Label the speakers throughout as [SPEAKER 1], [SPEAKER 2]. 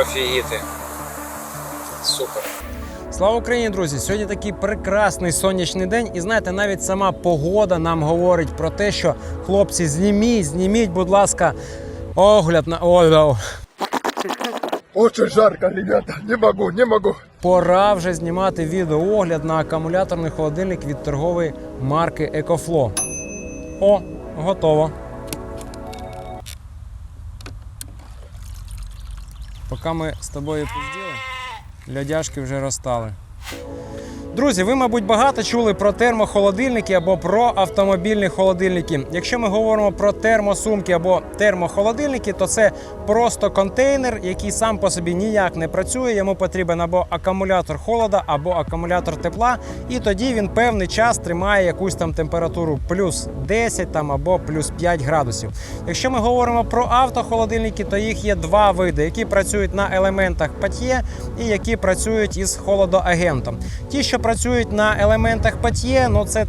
[SPEAKER 1] Офігіти. Супер.
[SPEAKER 2] Слава Україні, друзі! Сьогодні такий прекрасний сонячний день, і знаєте, навіть сама погода нам говорить про те, що хлопці, зніміть, зніміть, будь ласка, огляд на Ой, о,
[SPEAKER 3] Очень жарко, ребята, не могу, не могу.
[SPEAKER 2] Пора вже знімати відеоогляд на акумуляторний холодильник від торгової марки EcoFlow. О, готово. Поки ми з тобою пизділи, льодяшки вже розтали. Друзі, ви, мабуть, багато чули про термохолодильники або про автомобільні холодильники. Якщо ми говоримо про термосумки або термохолодильники, то це просто контейнер, який сам по собі ніяк не працює. Йому потрібен або акумулятор холода, або акумулятор тепла, і тоді він певний час тримає якусь там температуру плюс 10 там або плюс 5 градусів. Якщо ми говоримо про автохолодильники, то їх є два види, які працюють на елементах патьє і які працюють із холодоагентом. Ті, що працюють на елементах патьє, ну це.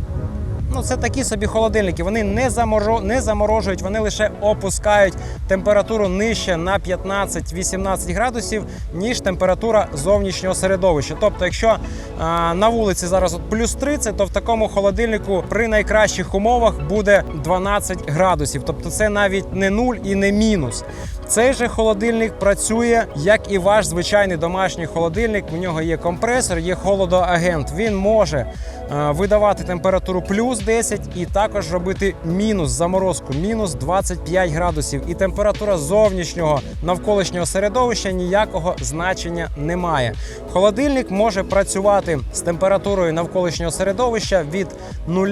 [SPEAKER 2] Ну, це такі собі холодильники. Вони не заморо... не заморожують, вони лише опускають температуру нижче на 15-18 градусів, ніж температура зовнішнього середовища. Тобто, якщо а, на вулиці зараз от плюс 30, то в такому холодильнику при найкращих умовах буде 12 градусів. Тобто це навіть не нуль і не мінус. Цей же холодильник працює як і ваш звичайний домашній холодильник. У нього є компресор, є холодоагент. Він може видавати температуру плюс 10 і також робити мінус заморозку, мінус 25 градусів. І температура зовнішнього навколишнього середовища ніякого значення не має. Холодильник може працювати з температурою навколишнього середовища від 0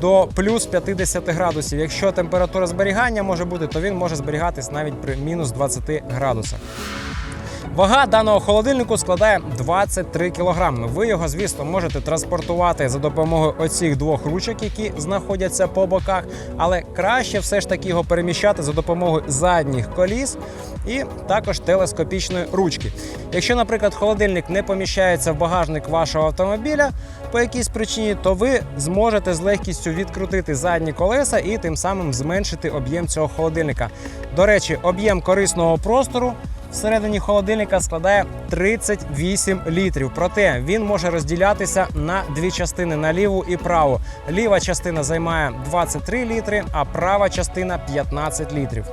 [SPEAKER 2] до плюс 50 градусів. Якщо температура зберігання може бути, то він може зберігатись навіть при мінус 20 градусах. Вага даного холодильнику складає 23 кг. Ви його, звісно, можете транспортувати за допомогою оцих двох ручок, які знаходяться по боках, але краще все ж таки його переміщати за допомогою задніх коліс і також телескопічної ручки. Якщо, наприклад, холодильник не поміщається в багажник вашого автомобіля по якійсь причині, то ви зможете з легкістю відкрутити задні колеса і тим самим зменшити об'єм цього холодильника. До речі, об'єм корисного простору всередині холодильника складає 38 літрів. Проте він може розділятися на дві частини на ліву і праву. Ліва частина займає 23 літри, а права частина 15 літрів.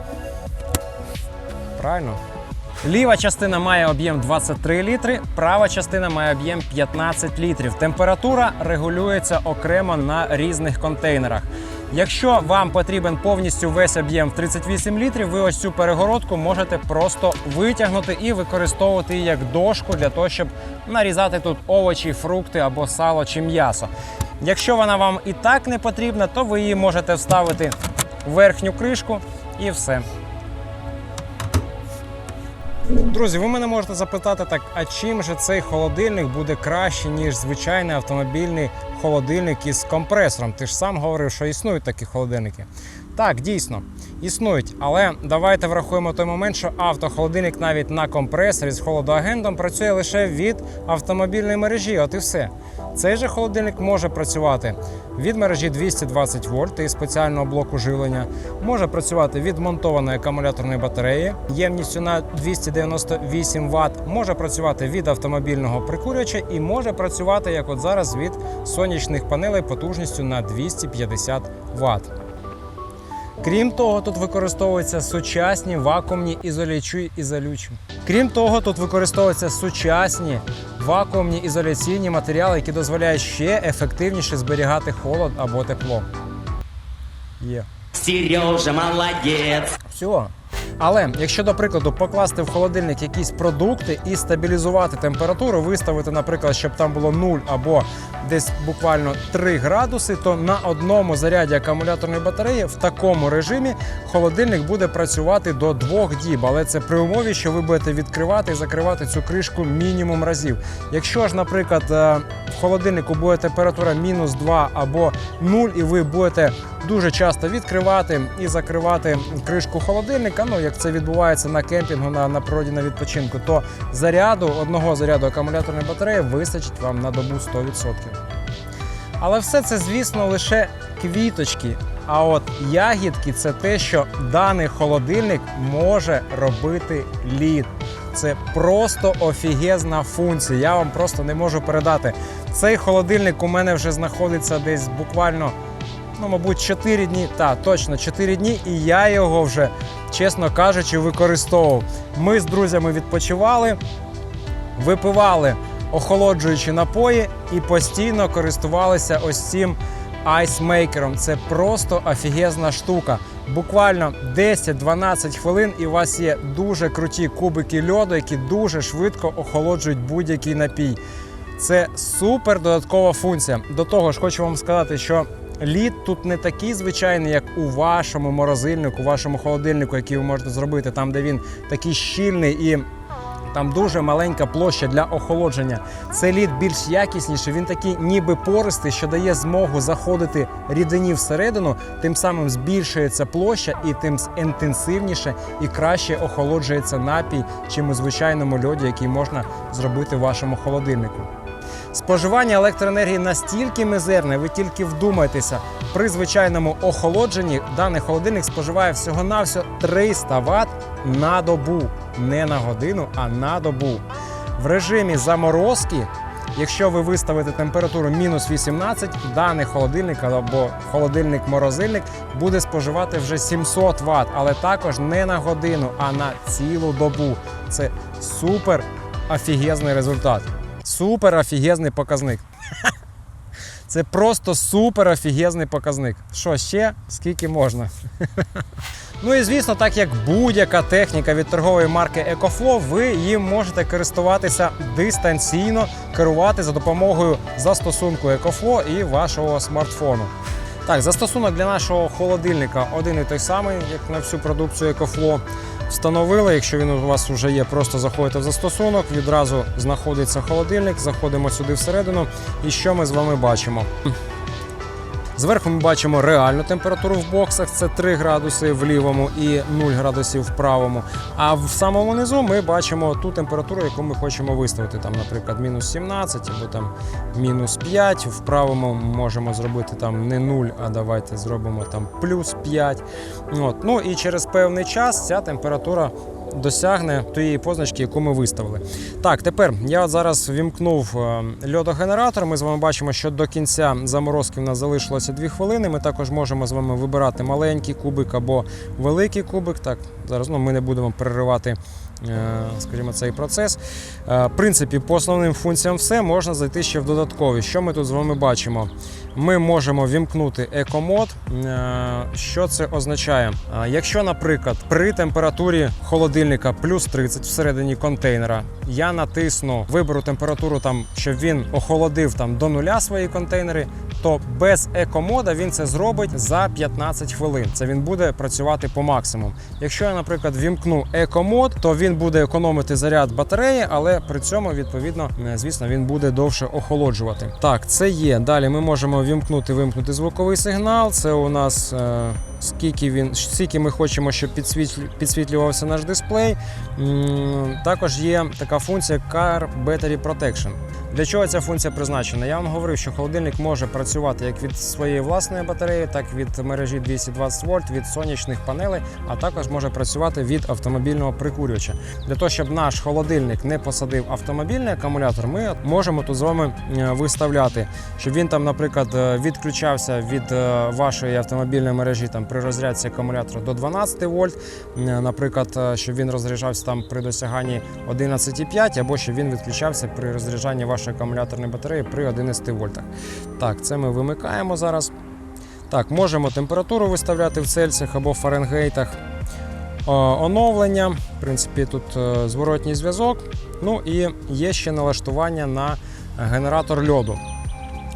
[SPEAKER 2] Правильно? Ліва частина має об'єм 23 літри, права частина має об'єм 15 літрів. Температура регулюється окремо на різних контейнерах. Якщо вам потрібен повністю весь об'єм в 38 літрів, ви ось цю перегородку можете просто витягнути і використовувати її як дошку для того, щоб нарізати тут овочі, фрукти або сало чи м'ясо. Якщо вона вам і так не потрібна, то ви її можете вставити в верхню кришку і все. Друзі, ви мене можете запитати так, а чим же цей холодильник буде краще, ніж звичайний автомобільний холодильник із компресором? Ти ж сам говорив, що існують такі холодильники. Так, дійсно, існують. Але давайте врахуємо той момент, що автохолодильник навіть на компресорі з холодоагентом працює лише від автомобільної мережі. От і все. Цей же холодильник може працювати від мережі 220 вольт і спеціального блоку живлення, може працювати від монтованої акумуляторної батареї ємністю на 298 Вт, може працювати від автомобільного прикурювача і може працювати, як от зараз, від сонячних панелей потужністю на 250 Вт. Крім того, тут використовуються сучасні вакуумні ізолячі ізолючі. Крім того, тут використовуються сучасні вакуумні ізоляційні матеріали, які дозволяють ще ефективніше зберігати холод або тепло. Є.
[SPEAKER 4] Сережа молодець.
[SPEAKER 2] Все. Але якщо, до прикладу, покласти в холодильник якісь продукти і стабілізувати температуру, виставити, наприклад, щоб там було 0 або десь буквально 3 градуси, то на одному заряді акумуляторної батареї в такому режимі холодильник буде працювати до 2 діб. Але це при умові, що ви будете відкривати і закривати цю кришку мінімум разів. Якщо ж, наприклад, е, в холодильнику буде температура мінус 2 або 0, і ви будете дуже часто відкривати і закривати кришку холодильника, ну як це відбувається на кемпінгу на, на природі на відпочинку, то заряду одного заряду акумуляторної батареї вистачить вам на добу 100%. Але все це, звісно, лише квіточки. А от ягідки це те, що даний холодильник може робити лід. Це просто офігезна функція. Я вам просто не можу передати. Цей холодильник у мене вже знаходиться десь буквально, ну, мабуть, 4 дні. Так, точно 4 дні, і я його вже, чесно кажучи, використовував. Ми з друзями відпочивали, випивали охолоджуючі напої і постійно користувалися ось цим айсмейкером. Це просто офігезна штука. Буквально 10-12 хвилин, і у вас є дуже круті кубики льоду, які дуже швидко охолоджують будь-який напій. Це супер додаткова функція. До того ж, хочу вам сказати, що лід тут не такий звичайний, як у вашому морозильнику, у вашому холодильнику, який ви можете зробити, там, де він такий щільний і там дуже маленька площа для охолодження. Цей лід більш якісніший, він такий ніби пористий, що дає змогу заходити рідині всередину, тим самим збільшується площа і тим інтенсивніше і краще охолоджується напій, чим у звичайному льоді, який можна зробити в вашому холодильнику. Споживання електроенергії настільки мізерне, ви тільки вдумайтеся. При звичайному охолодженні даний холодильник споживає всього-навсього 300 Вт на добу. Не на годину, а на добу. В режимі заморозки, якщо ви виставите температуру мінус 18, даний холодильник або холодильник-морозильник буде споживати вже 700 Вт, але також не на годину, а на цілу добу. Це супер офігезний результат. Супер офігезний показник. Це просто супер офігезний показник. Що ще? Скільки можна? Ну і звісно, так як будь-яка техніка від торгової марки EcoFlow, ви їм можете користуватися дистанційно, керувати за допомогою застосунку EcoFlow і вашого смартфону. Так, застосунок для нашого холодильника один і той самий, як на всю продукцію EcoFlow. Встановили, якщо він у вас вже є, просто заходите в застосунок, відразу знаходиться холодильник, заходимо сюди всередину. І що ми з вами бачимо? Зверху ми бачимо реальну температуру в боксах, це 3 градуси в лівому і 0 градусів в правому. А в самому низу ми бачимо ту температуру, яку ми хочемо виставити. Там, наприклад, мінус 17 або там мінус 5. В правому можемо зробити там не 0, а давайте зробимо там плюс 5. От. Ну і через певний час ця температура досягне тієї позначки, яку ми виставили. Так, тепер я зараз вімкнув е, льодогенератор. Ми з вами бачимо, що до кінця заморозки в нас залишилося 2 хвилини. Ми також можемо з вами вибирати маленький кубик або великий кубик. Так, зараз ну, ми не будемо переривати. Е, Скажімо, цей процес. Е, В принципі, по основним функціям все можна зайти ще в додаткові. Що ми тут з вами бачимо? Ми можемо вімкнути екомод. Е, Що це означає? Якщо, наприклад, при температурі холодильника плюс 30 всередині контейнера, я натисну, виберу температуру, там, щоб він охолодив там, до нуля свої контейнери, то без екомода він це зробить за 15 хвилин. Це він буде працювати по максимуму. Якщо я, наприклад, вімкну екомод, то він буде економити заряд батареї, але при цьому, відповідно, е, звісно, він буде довше охолоджувати. Так, це є. Далі ми можемо вімкнути, вимкнути звуковий сигнал. Це у нас е, скільки він, скільки ми хочемо, щоб підсвітлювався наш дисплей. Також є така функція Car Battery Protection. Для чого ця функція призначена? Я вам говорив, що холодильник може працювати як від своєї власної батареї, так і від мережі 220 вольт, від сонячних панелей, а також може працювати від автомобільного прикурювача. Для того, щоб наш холодильник не посадив автомобільний акумулятор, ми можемо тут з вами е, виставляти, щоб він там, наприклад, е, відключався від е, вашої автомобільної мережі там при розрядці акумулятора до 12 вольт, наприклад, е, щоб він розряджався там при досяганні 11,5, або щоб він відключався при розряджанні вашої акумуляторної батареї при 11 вольтах. Так, це ми вимикаємо зараз. Так, можемо температуру виставляти в Цельсіях або Фаренгейтах. Е, Оновлення, в принципі, тут е, зворотній зв'язок. Ну і є ще налаштування на генератор льоду.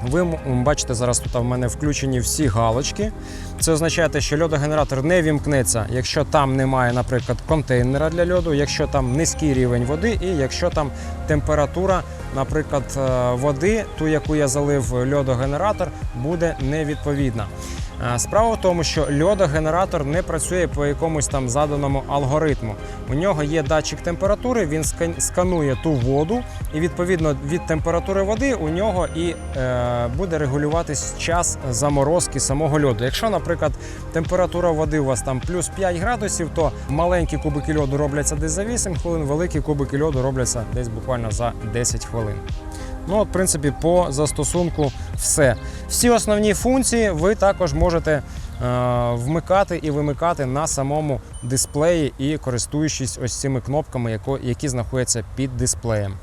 [SPEAKER 2] Ви бачите, зараз тут в мене включені всі галочки. Це означає, що льодогенератор не вімкнеться, якщо там немає, наприклад, контейнера для льоду, якщо там низький рівень води, і якщо там температура, наприклад, е, води, ту, яку я залив льодогенератор, буде невідповідна. Е, Справа в тому, що льодогенератор не працює по якомусь там заданому алгоритму. У нього є датчик температури, він скан- сканує ту воду, і відповідно від температури води у нього і е, буде регулюватись час заморозки самого льоду. Якщо, наприклад, температура води у вас там плюс 5 градусів, то маленькі кубики льоду робляться десь за 8 хвилин, великі кубики льоду робляться десь буквально за 10 хвилин. Ну, от, в принципі, по застосунку все. Всі основні функції ви також можете вмикати і вимикати на самому дисплеї і користуючись ось цими кнопками, які знаходяться під дисплеєм.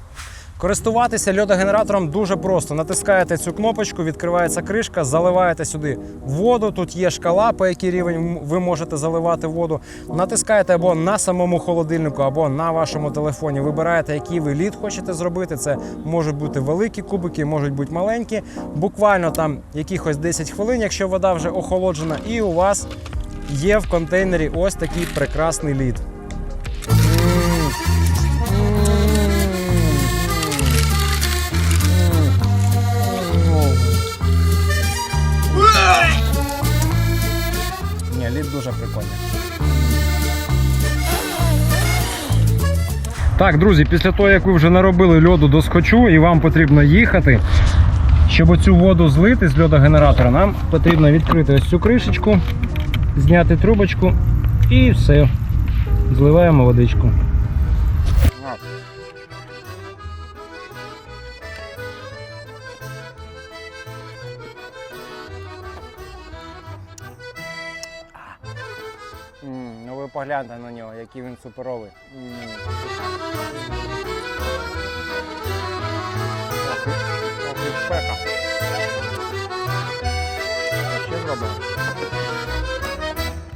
[SPEAKER 2] Користуватися льодогенератором дуже просто. Натискаєте цю кнопочку, відкривається кришка, заливаєте сюди воду. Тут є шкала, по якій рівень ви можете заливати воду. Натискаєте або на самому холодильнику, або на вашому телефоні. Вибираєте, який ви лід хочете зробити. Це можуть бути великі кубики, можуть бути маленькі. Буквально там якихось 10 хвилин, якщо вода вже охолоджена, і у вас є в контейнері ось такий прекрасний лід. Ні, лід дуже прикольний. Так, друзі, після того, як ви вже наробили льоду до скочу і вам потрібно їхати, щоб цю воду злити з льодогенератора, нам потрібно відкрити ось цю кришечку, зняти трубочку і все. Зливаємо водичку. погляньте на нього, який він суперовий. Ох. Ще зробимо.